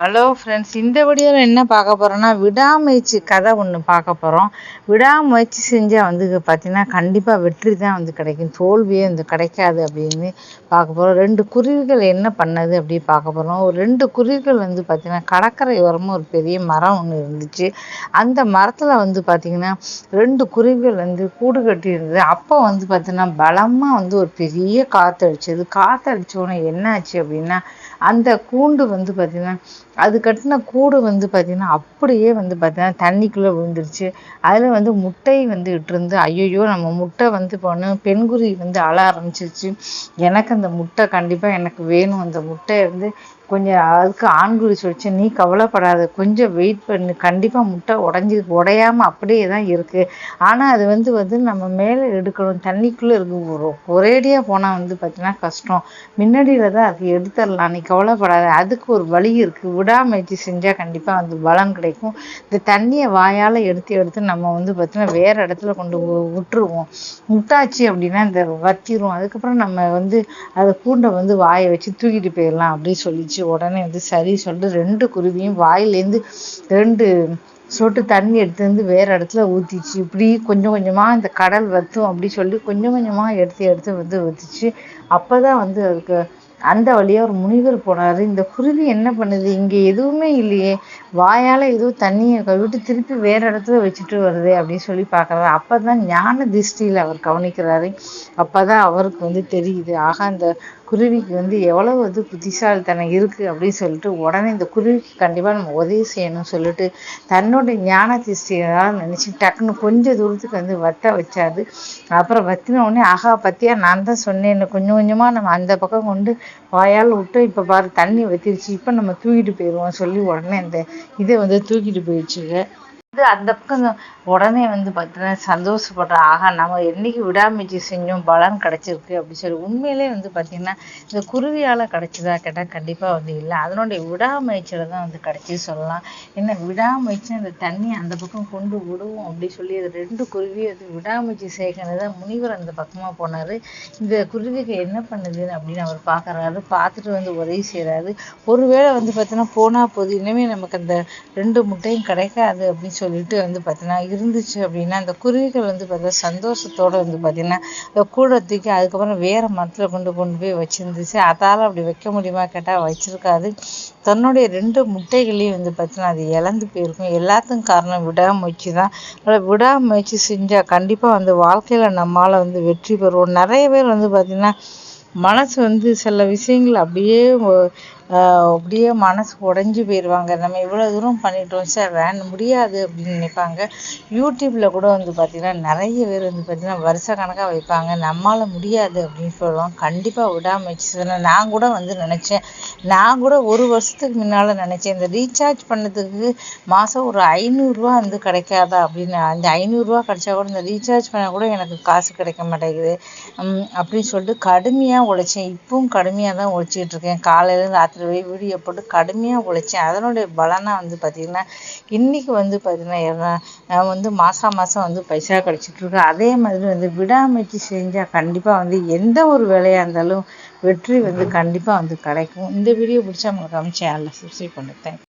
Hello friends இந்த வீடியோவில் என்ன பார்க்க போகிறோன்னா விடாமுயற்சி கதை ஒன்று பார்க்க போகிறோம் விடாமுயற்சி செஞ்சால் வந்து பார்த்திங்கன்னா கண்டிப்பாக வெற்றி தான் வந்து கிடைக்கும். தோல்வியே வந்து கிடைக்காது அப்படின்னு பார்க்க போகிறோம் ரெண்டு குருவிகள் என்ன பண்ணது அப்படி பார்க்க போகிறோம் ஒரு ரெண்டு குருவிகள் வந்து பார்த்திங்கன்னா கடற்கரை ஓரமாக ஒரு பெரிய மரம் ஒன்று இருந்துச்சு. அந்த மரத்தில் வந்து பார்த்திங்கன்னா ரெண்டு குருவிகள் வந்து கூடு கட்டி இருந்தது அப்போ வந்து பார்த்திங்கன்னா பலமாக வந்து ஒரு பெரிய காற்று அடிச்சது காற்று அடித்தோடனே என்ன ஆச்சு அப்படின்னா அந்த கூண்டு வந்து பார்த்திங்கன்னா அது கட்டின கூடு வந்து பார்த்திங்கன்னா அப்படியே வந்து பார்த்திங்கன்னா தண்ணிக்குள்ளே விழுந்துருச்சு. அதில் வந்து முட்டை வந்து இட்டிருந்து ஐயையோ நம்ம முட்டை வந்து போன பெண்குருவி வந்து அழ ஆரம்பிச்சிருச்சு. எனக்கு அந்த முட்டை கண்டிப்பாக எனக்கு வேணும். அந்த முட்டை வந்து கொஞ்சம் அதுக்கு ஆண்குறி சொல்லிச்சு நீ கவலைப்படாத. கொஞ்சம் வெயிட் பண்ணு. கண்டிப்பாக முட்டை உடஞ்சி உடையாமல் அப்படியே தான் இருக்குது ஆனால் அது வந்து வந்து நம்ம மேலே எடுக்கணும். தண்ணிக்குள்ளே இருக்கு. ஒரேடியாக போனால் வந்து பார்த்தீங்கன்னா கஷ்டம். முன்னாடியில் தான் அது எடுத்துடலாம். நீ கவலைப்படாத. அதுக்கு ஒரு வழி இருக்குது விடாமுயற்சி செஞ்சால் கண்டிப்பாக அந்த பலன் கிடைக்கும். இந்த தண்ணியை வாயால் எடுத்து எடுத்து நம்ம வந்து பார்த்தீங்கன்னா வேறு இடத்துல கொண்டு விட்டுருவோம். விட்டாச்சு அப்படின்னா இந்த வத்திரும். அதுக்கப்புறம் நம்ம வந்து அதை பூண்டை வந்து வாயை வச்சு தூக்கிட்டு போயிடலாம் அப்படின்னு சொல்லிச்சு. உடனே வந்து சரி சொல்லிட்டு ரெண்டு குருவியும் வாயிலேருந்து ரெண்டு சொட்டு தண்ணி எடுத்து வந்து வேறு இடத்துல ஊற்றிச்சு இப்படி கொஞ்சம் கொஞ்சமாக இந்த கடல் வத்தும் அப்படி சொல்லி கொஞ்சம் கொஞ்சமாக எடுத்து எடுத்து வந்து ஊற்றிச்சு அப்போ தான் வந்து அதுக்கு அந்த வழியாக ஒரு முனிவர் போனார். இந்த குருவி என்ன பண்ணுது? இங்கே எதுவுமே இல்லையே. வாயால் ஏதோ தண்ணியை கழுவிட்டு திருப்பி வேறு இடத்துல வச்சுட்டு வருது அப்படின்னு சொல்லி பார்க்குறாரு. அப்போ தான் ஞான திருஷ்டியில் அவர் கவனிக்கிறாரு. அப்போ தான் அவருக்கு வந்து தெரியுது. ஆக அந்த குருவிக்கு வந்து எவ்வளவு வந்து புத்திசாலித்தனம் இருக்குது அப்படின்னு சொல்லிட்டு உடனே இந்த குருவிக்கு கண்டிப்பாக நம்ம உதவி செய்யணும்னு சொல்லிட்டு தன்னோட ஞான திருஷ்டியெல்லாம் நினச்சி டக்குன்னு கொஞ்சம் தூரத்துக்கு வந்து வத்த வச்சாரு. அப்புறம் வத்தின உடனே ஆகா பற்றியா நான் தான் சொன்னேன் கொஞ்சம் கொஞ்சமாக நம்ம அந்த பக்கம் கொண்டு வாயால் விட்டு இப்போ பாரு தண்ணி வத்திருச்சு இப்போ நம்ம தூக்கிட்டு போயிடுவோம் சொல்லி உடனே அந்த இதை வந்து தூக்கிட்டு போயிடுச்சுங்க. வந்து அந்த பக்கம் உடனே வந்து பார்த்தீங்கன்னா சந்தோஷப்படுற ஆகா நம்ம என்னைக்கு விடாமுயற்சி செஞ்சோம் பலன் கிடைச்சிருக்கு அப்படின்னு சொல்லி உண்மையிலே வந்து பார்த்தீங்கன்னா இந்த குருவியால் கிடைச்சதா கேட்டால் கண்டிப்பாக வந்து இல்லை. அதனுடைய விடாமுயற்சியில் தான் வந்து கிடைச்சி சொல்லலாம். என்ன விடாமுயற்சி அந்த தண்ணியை அந்த பக்கம் கொண்டு விடுவோம் அப்படி சொல்லி அது ரெண்டு குருவியை அது விடாமுயற்சி செய்கிறது முனிவர் அந்த பக்கமாக போனார். இந்த குருவிக்கு என்ன பண்ணுது அப்படின்னு அவர் பார்க்குறாரு. பார்த்துட்டு வந்து உதவி செய்கிறாரு ஒருவேளை வந்து பார்த்தீங்கன்னா போனால் போது இனிமேல் நமக்கு அந்த ரெண்டு முட்டையும் கிடைக்காது அப்படின்னு சொல்லிட்டு வந்து பார்த்தீங்கன்னா இருந்துச்சு அப்படின்னா அந்த குருவிகள் வந்து பார்த்தீங்கன்னா சந்தோஷத்தோடு வந்து பார்த்தீங்கன்னா கூட தூக்கி அதுக்கப்புறம் வேறு மரத்தில் கொண்டு கொண்டு போய் வச்சுருந்துச்சு. அதால் அப்படி வைக்க முடியுமா கேட்டால் வச்சுருக்காது. தன்னுடைய ரெண்டு முட்டைகளையும் வந்து பார்த்தீங்கன்னா அது இழந்து போயிருக்கும். எல்லாத்துக்கும் காரணம் விடாமுயற்சி தான். விடாமுயற்சி செஞ்சால் கண்டிப்பாக வந்து வாழ்க்கையில் நம்மளால் வந்து வெற்றி பெறுவோம். நிறைய பேர் வந்து பார்த்திங்கன்னா மனசு வந்து சில விஷயங்கள் அப்படியே அப்படியே மனசு உடஞ்சி போயிடுவாங்க நம்ம இவ்வளோ தூரம் பண்ணிட்டோம் சார் வேன் முடியாது அப்படின்னு நினைப்பாங்க. யூடியூப்பில் கூட வந்து பார்த்திங்கன்னா நிறைய பேர் வந்து பார்த்திங்கன்னா வருஷ கணக்காக வைப்பாங்க. நம்மளால் முடியாது அப்படின்னு சொல்லுவோம் கண்டிப்பாக விடாமச்சு சொன்னேன் நான் கூட வந்து நினச்சேன். நான் கூட ஒரு வருஷத்துக்கு முன்னால் நினச்சேன். இந்த ரீசார்ஜ் பண்ணதுக்கு மாதம் ஒரு ஐநூறுரூவா வந்து கிடைக்காதா அப்படின்னு. அந்த ஐநூறுரூவா கிடைச்சா கூட இந்த ரீசார்ஜ் பண்ண கூட எனக்கு காசு கிடைக்க மாட்டேங்குது. அப்படின்னு சொல்லிட்டு கடுமையாக உழைச்சேன். இப்பவும் கடுமையாக தான் உழைச்சிட்டு இருக்கேன். காலையிலேருந்து ராத்திரி வீடியோ போட்டு கடுமையாக உழைச்சேன். அதனுடைய பலனாக வந்து பார்த்திங்கன்னா இன்றைக்கி வந்து பார்த்திங்கன்னா நான் வந்து மாதம் மாதம் வந்து பைசா கிடச்சிட்ருக்கு அதே மாதிரி வந்து விடாமுயற்சி செஞ்சால் கண்டிப்பாக வந்து எந்த ஒரு வேலையாக இருந்தாலும் வெற்றி வந்து கண்டிப்பாக வந்து கிடைக்கும். இந்த வீடியோ பிடிச்சா உங்களுக்கு சேனலில் சப்ஸ்கிரைப் பண்ணுறேன் தேங்க்யூ